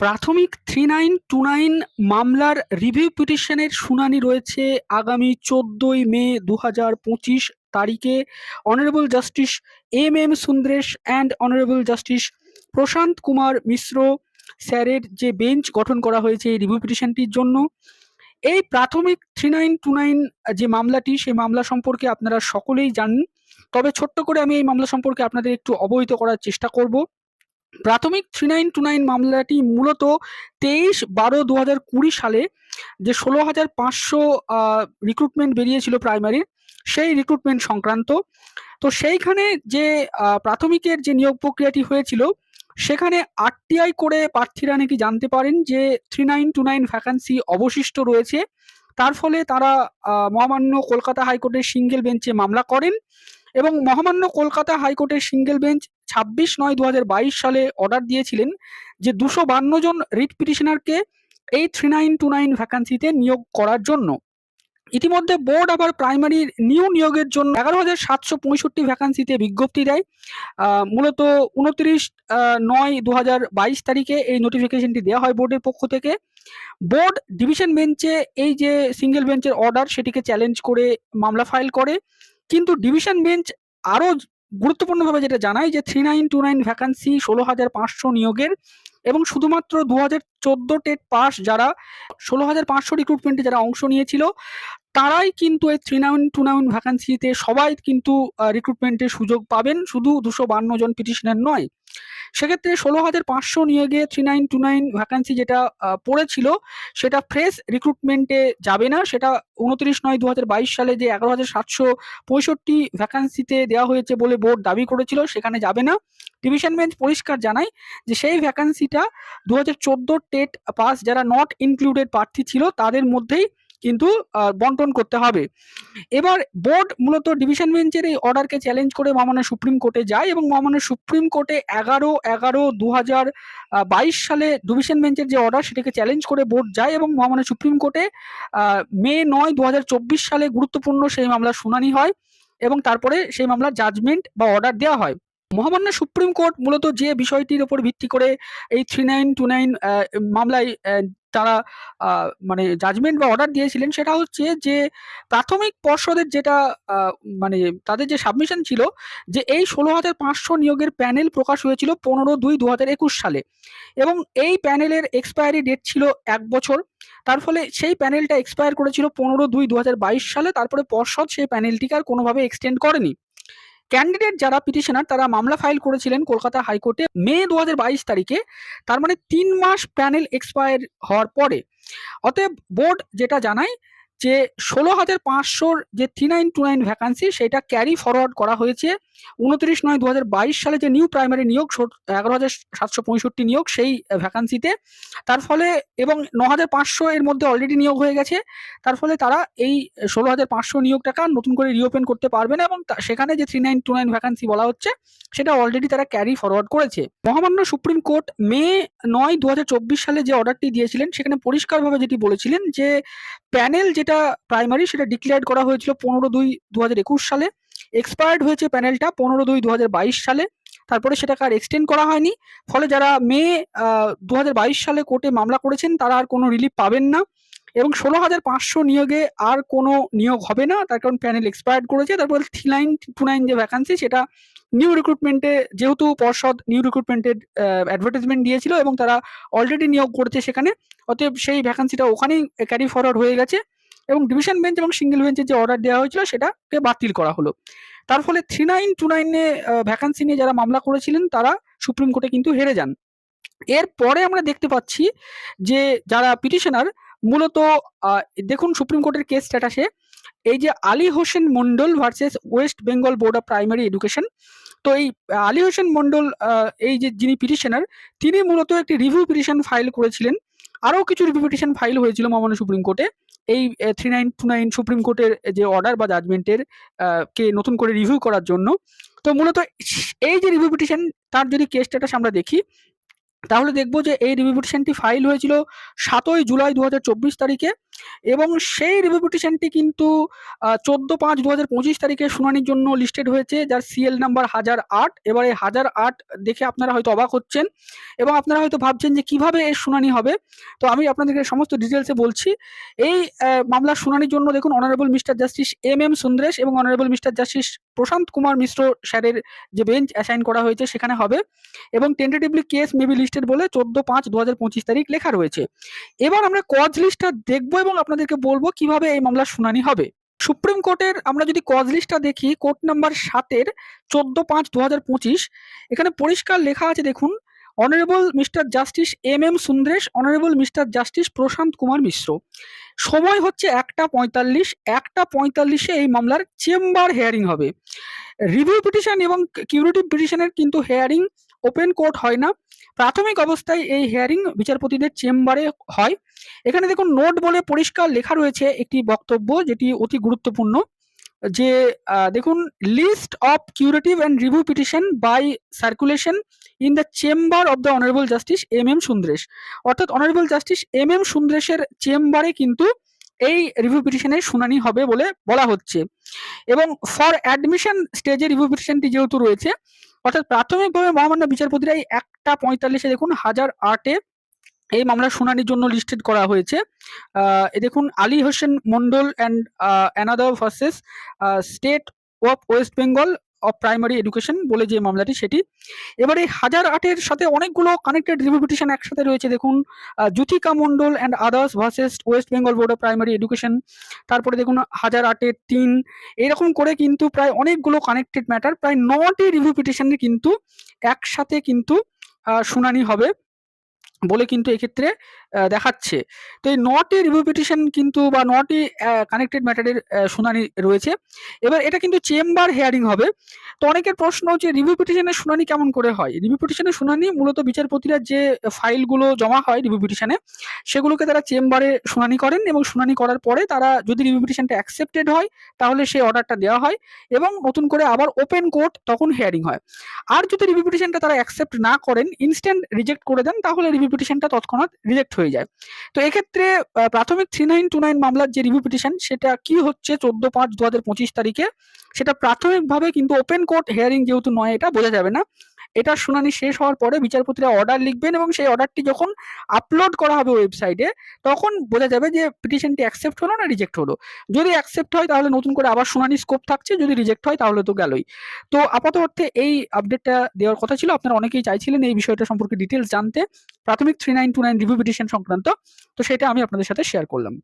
প্রাথমিক three nine two nine মামলার review পিটিশনের শুনানি রয়েছে আগামী চোদ্দোই মে দু হাজার পঁচিশ তারিখে। Honourable justice M M Sundresh and honourable justice Prashant Kumar Mishra স্যারের যে বেঞ্চ গঠন করা হয়েছে এই রিভিউ পিটিশনটির জন্য। এই প্রাথমিক থ্রি নাইন টু নাইন যে মামলাটি, সেই মামলা সম্পর্কে আপনারা সকলেই জানেন। তবে ছোট্ট করে আমি এই মামলা সম্পর্কে আপনাদের একটু অবহিত করার চেষ্টা করব। প্রাথমিক থ্রি নাইন টু নাইন মামলাটি মূলত তেইশ বারো দু হাজার কুড়ি সালে যে ষোলো হাজার পাঁচশো রিক্রুটমেন্ট বেরিয়েছিল প্রাইমারির সেই রিক্রুটমেন্ট সংক্রান্ত। তো সেইখানে যে প্রাথমিকের যে নিয়োগ প্রক্রিয়াটি হয়েছিল, সেখানে আরটিআই করে প্রার্থীরা নাকি জানতে পারেন যে three nine two nine vacancy অবশিষ্ট রয়েছে। তার ফলে তারা মহামান্য কলকাতা হাইকোর্টের সিঙ্গেল বেঞ্চে মামলা করেন এবং মহামান্য কলকাতা হাইকোর্টের সিঙ্গেল বেঞ্চ ছাব্বিশ নয় দু সালে অর্ডার দিয়েছিলেন যে দুশো বান্ন জন রিট পিটিশনারকে এই থ্রি নাইন টু নাইন ভ্যাকান্সিতে নিয়োগ করার জন্য। ইতিমধ্যে বোর্ড আবার প্রাইমারি নিউ নিয়োগের জন্য এগারো হাজার সাতশো পঁয়ষট্টি ভ্যাকান্সিতে বিজ্ঞপ্তি দেয়। মূলত উনত্রিশ নয় দু বাইশ তারিখে এই নোটিফিকেশনটি দেওয়া হয় বোর্ডের পক্ষ থেকে। বোর্ড ডিভিশন বেঞ্চে এই যে সিঙ্গেল বেঞ্চের অর্ডার সেটিকে চ্যালেঞ্জ করে মামলা ফাইল করে। কিন্তু ডিভিশন বেঞ্চ আরও গুরুত্বপূর্ণভাবে যেটা জানাই যে three nine two nine vacancy ষোলো হাজার পাঁচশো নিয়োগের এবং শুধুমাত্র দু হাজার চোদ্দ টেট পাস যারা, ষোলো হাজার পাঁচশো রিক্রুটমেন্টে যারা অংশ নিয়েছিল, তারাই কিন্তু এই থ্রি নাইন টু নাইন ভ্যাকান্সিতে সবাই কিন্তু রিক্রুটমেন্টের সুযোগ পাবেন। শুধু দুশো বান্ন জন পিটিশনার নয় সেক্ষেত্রে ষোলো হাজার পাঁচশো নিয়োগে three nine two nine vacancy যেটা পড়েছিল, সেটা ফ্রেশ রিক্রুটমেন্টে যাবে না। সেটা উনত্রিশ নয় দু হাজার বাইশ সালে যে এগারো হাজার সাতশো পঁয়ষট্টি ভ্যাকান্সিতে দেওয়া হয়েছে বলে বোর্ড দাবি করেছিল, সেখানে যাবে না। ডিভিশন বেঞ্চ পরিষ্কার জানায় যে সেই ভ্যাকান্সিটা দু হাজার চোদ্দ টেট পাস যারা নট ইনক্লুডেড প্রার্থী ছিল, তাদের মধ্যেই কিন্তু বন্টন করতে হবে। এবার বোর্ড মূলত ডিভিশন বেঞ্চের এই অর্ডারকে চ্যালেঞ্জ করে মহামান্য সুপ্রিম কোর্টে যায় এবং মহামান্য সুপ্রিম কোর্টে এগারো এগারো দু সালে ডিভিশন বেঞ্চের যে অর্ডার সেটাকে চ্যালেঞ্জ করে বোর্ড যায় এবং মহামান্য সুপ্রিম কোর্টে মে নয় দু সালে গুরুত্বপূর্ণ সেই মামলার শুনানি হয় এবং তারপরে সেই মামলার জাজমেন্ট বা অর্ডার দেওয়া হয়। মহামান্য সুপ্রিম কোর্ট মূলত যে বিষয়টির উপর ভিত্তি করে এই থ্রি নাইন টু নাইন মামলায় তারা মানে জাজমেন্ট বা অর্ডার দিয়েছিলেন সেটা হচ্ছে যে, প্রাথমিক পর্ষদের যেটা মানে তাদের যে সাবমিশন ছিল যে এই ষোলো হাজার পাঁচশো নিয়োগের প্যানেল প্রকাশ হয়েছিল পনেরো দুই দু হাজার একুশ সালে। এবং এই প্যানেলের এক্সপায়ারি ডেট ছিল এক বছর। তার ফলে সেই প্যানেলটা এক্সপায়ার করেছিল পনেরো দুই দু সালে। তারপরে পর্ষদ সেই প্যানেলটিকে আর কোনোভাবে এক্সটেন্ড করেনি। ক্যান্ডিডেট যারা পিটিশনার তারা মামলা ফাইল করেছিলেন কলকাতা হাইকোর্টে মে দু হাজার বাইশ তারিখে। তার মানে তিন মাস প্যানেল এক্সপায়ার হওয়ার পরে। অতএব বোর্ড যেটা জানায় যে ষোলো হাজার পাঁচশোর যে three nine two nine vacancy সেটা ক্যারি ফরওয়ার্ড করা হয়েছে। উনত্রিশ নয় দু সালে যে নিউ প্রাইমারি নিয়োগ এগারো হাজার সাতশো পঁয়ষট্টি নিয়োগ সেই ভ্যাকান্সিতে তার ফলে এবং ন হাজার পাঁচশো এর মধ্যে অলরেডি নিয়োগ হয়ে গেছে, তার ফলে তারা এই ষোলো হাজার পাঁচশো নিয়োগটাকে আর নতুন করে রিওপেন করতে পারবে না এবং সেখানে যে three nine two nine vacancy বলা হচ্ছে, সেটা অলরেডি তারা ক্যারি ফরওয়ার্ড করেছে। মহামান্য সুপ্রিম কোর্ট মে নয় দু সালে যে অর্ডারটি দিয়েছিলেন, সেখানে পরিষ্কারভাবে যেটি বলেছিলেন যে, প্যানেল যেটা প্রাইমারি সেটা ডিক্লেয়ার করা হয়েছিল পনেরো দুই দু সালে। এক্সপায়ার্ড হয়েছে প্যানেলটা পনেরো দুই দু সালে। তারপরে সেটাকে আর এক্সটেন্ড করা হয়নি। ফলে যারা মে দু হাজার বাইশ সালে কোর্টে মামলা করেছেন, তারা আর কোনো রিলিফ পাবেন না। এবং ষোলো হাজার পাঁচশো নিয়োগে আর কোনো নিয়োগ হবে না। তার কারণ প্যানেল এক্সপায়ার্ড করেছে। তারপর থ্রি নাইন টু নাইন যে ভ্যাকান্সি সেটা নিউ রিক্রুটমেন্টে যেহেতু পর্ষদ নিউ রিক্রুটমেন্টের অ্যাডভার্টাইজমেন্ট দিয়েছিল এবং তারা অলরেডি নিয়োগ করেছে সেখানে। অতএব সেই ভ্যাকান্সিটা ওখানেই ক্যারি ফরওয়ার্ড হয়ে গেছে। এবং ডিভিশন বেঞ্চ এবং সিঙ্গেল বেঞ্চের যে অর্ডার দেওয়া হয়েছিল সেটাকে বাতিল করা হলো। তার ফলে থ্রি নাইন টু নাইনে ভ্যাকান্সি নিয়ে যারা মামলা করেছিলেন, তারা সুপ্রিম কোর্টে কিন্তু হেরে যান। এরপরে আমরা দেখতে পাচ্ছি যে যারা পিটিশনার মূলত দেখুন সুপ্রিম কোর্টের কেস স্ট্যাটাসে এই যে Ali Hossain Mondal versus West Bengal board of primary education, তো এই আলী হোসেন মন্ডল এই যে যিনি পিটিশনার তিনি মূলত একটি রিভিউ পিটিশন ফাইল করেছিলেন। আরও কিছু রিভিউ পিটিশন ফাইল হয়েছিল মহামান্য সুপ্রিম কোর্টে। এই three nine two nine supreme কোর্টের যে অর্ডার বা জাজমেন্টের কে নতুন করে রিভিউ করার জন্য, তো মূলত এই যে রিভিউ পিটিশন তার যদি কেস স্ট্যাটাস আমরা দেখি, তাহলে দেখব যে এই রিভিউ পিটিশনটি ফাইল হয়েছিল সাতই জুলাই দু হাজার চব্বিশ তারিখে। এবং সেই রিভিউ পিটিশনটি কিন্তু চোদ্দ পাঁচ দু হাজার পঁচিশ তারিখে শুনানির জন্য লিস্টেড হয়েছে, যার সিএল নাম্বার হাজার আট। এবার এই হাজার আট দেখে আপনারা হয়তো অবাক হচ্ছেন এবং আপনারা হয়তো ভাবছেন যে কীভাবে এর শুনানি হবে। তো আমি আপনাদেরকে সমস্ত ডিটেলসে বলছি। এই মামলার শুনানির জন্য দেখুন honourable mister justice M M Sundresh এবং honourable mister justice Prashant Kumar Mishra স্যারের যে বেঞ্চ অ্যাসাইন করা হয়েছে সেখানে হবে এবং টেন্টেটিভলি কেস মেবি লিস্টেড বলে চোদ্দ পাঁচ দু হাজার পঁচিশ তারিখ লেখা রয়েছে। এবার আমরা কজ লিস্টটা দেখব এবং আপনাদেরকে বলব কীভাবে এই মামলার শুনানি হবে। সুপ্রিম কোর্টের আমরা যদি কজ লিস্টটা দেখি, কোর্ট নাম্বার সাতের চোদ্দ পাঁচ দু এখানে পরিষ্কার লেখা আছে দেখুন honourable mister justice M M Sundresh honourable mister justice Prashant Kumar Mishra. সময় হচ্ছে একটা পঁয়তাল্লিশ, একটা পঁয়তাল্লিশে এই মামলার চেম্বার হেয়ারিং হবে। রিভিউ পিটিশন এবং কিউরিটিভ পিটিশনের কিন্তু হেয়ারিং ওপেন কোর্ট হয় না। প্রাথমিক অবস্থায় এই হেয়ারিং বিচারপতিদের চেম্বারে হয়। এখানে দেখুন নোট বলে পরিষ্কার লেখা রয়েছে একটি বক্তব্য যেটি অতি গুরুত্বপূর্ণ যে দেখুন list of curative and review petition by circulation in the chamber of the honourable justice M M Sundresh অর্থাৎ অনারেবল জাস্টিস এম এম সুন্দ্রেশের চেম্বারে কিন্তু এই রিভিউ পিটিশনের শুনানি হবে বলে বলা হচ্ছে। এবং ফর অ্যাডমিশন স্টেজে রিভিউ পিটিশনটি যেহেতু রয়েছে অর্থাৎ প্রাথমিকভাবে মহামান্য বিচারপতিরা এই একটা পঁয়তাল্লিশে দেখুন হাজার আটে এই মামলার শুনানির জন্য লিস্টেড করা হয়েছে। দেখুন Ali Hossain Mondal and another versus state of West Bengal of primary education বলে যে মামলাটি সেটি। এবারে হাজার আটের সাথে অনেকগুলো কানেক্টেড রিভিউ পিটিশন একসাথে রয়েছে, দেখুন Jyotika Mondal and others versus West Bengal board of primary education তারপরে দেখুন, হাজার আটের তিন, এরকম করে কিন্তু প্রায় অনেকগুলো কানেক্টেড ম্যাটার প্রায় নটি রিভিউ পিটিশনের কিন্তু একসাথে কিন্তু শুনানি হবে বলে কিন্তু এক্ষেত্রে দেখাচ্ছে। তো এই নটি রিভিউ পিটিশন কিন্তু বা নটি কানেক্টেড ম্যাটারের শুনানি রয়েছে। এবার এটা কিন্তু চেম্বার হেয়ারিং হবে। তো অনেকের প্রশ্ন যে রিভিউ পিটিশনের শুনানি কেমন করে হয়? রিভিউ পিটিশনের শুনানি মূলত বিচারপতিরা যে ফাইলগুলো জমা হয় রিভিউ পিটিশনে সেগুলোকে তারা চেম্বারে শুনানি করেন এবং শুনানি করার পরে তারা যদি রিভিউ পিটিশনটা অ্যাকসেপ্টেড হয়, তাহলে সেই অর্ডারটা দেওয়া হয় এবং নতুন করে আবার ওপেন কোর্ট তখন হেয়ারিং হয়। আর যদি রিভিউ পিটিশনটা তারা অ্যাকসেপ্ট না করেন ইনস্ট্যান্ট রিজেক্ট করে দেন, তাহলে রিভিউ পিটিশনটা তৎক্ষণাৎ রিজেক্ট হয়ে যায়। তো এক্ষেত্রে প্রাথমিক থ্রি নাইন টু নাইন মামলার যে রিভিউ পিটিশন সেটা কি হচ্ছে চোদ্দ পাঁচ দু হাজার পঁচিশ তারিখে? সেটা প্রাথমিকভাবে কিন্তু ওপেন কোর্ট হিয়ারিং যেহেতু নয়, এটা বোঝা যাবে না। এটার শুনানি শেষ হওয়ার পরে বিচারপতিরা অর্ডার লিখবেন এবং সেই অর্ডারটি যখন আপলোড করা হবে ওয়েবসাইটে তখন বোঝা যাবে যে পিটিশনটি অ্যাকসেপ্ট হলো না রিজেক্ট হলো। যদি অ্যাকসেপ্ট হয়, তাহলে নতুন করে আবার শুনানি স্কোপ থাকছে, যদি রিজেক্ট হয়, তাহলে তো গেলই। তো আপাত অর্থে এই আপডেটটা দেওয়ার কথা ছিল। আপনারা অনেকেই চাইছিলেন এই বিষয়টা সম্পর্কে ডিটেলস জানতে। প্রাথমিক three nine two nine review petition সংক্রান্ত। তো সেটা আমি আপনাদের সাথে শেয়ার করলাম।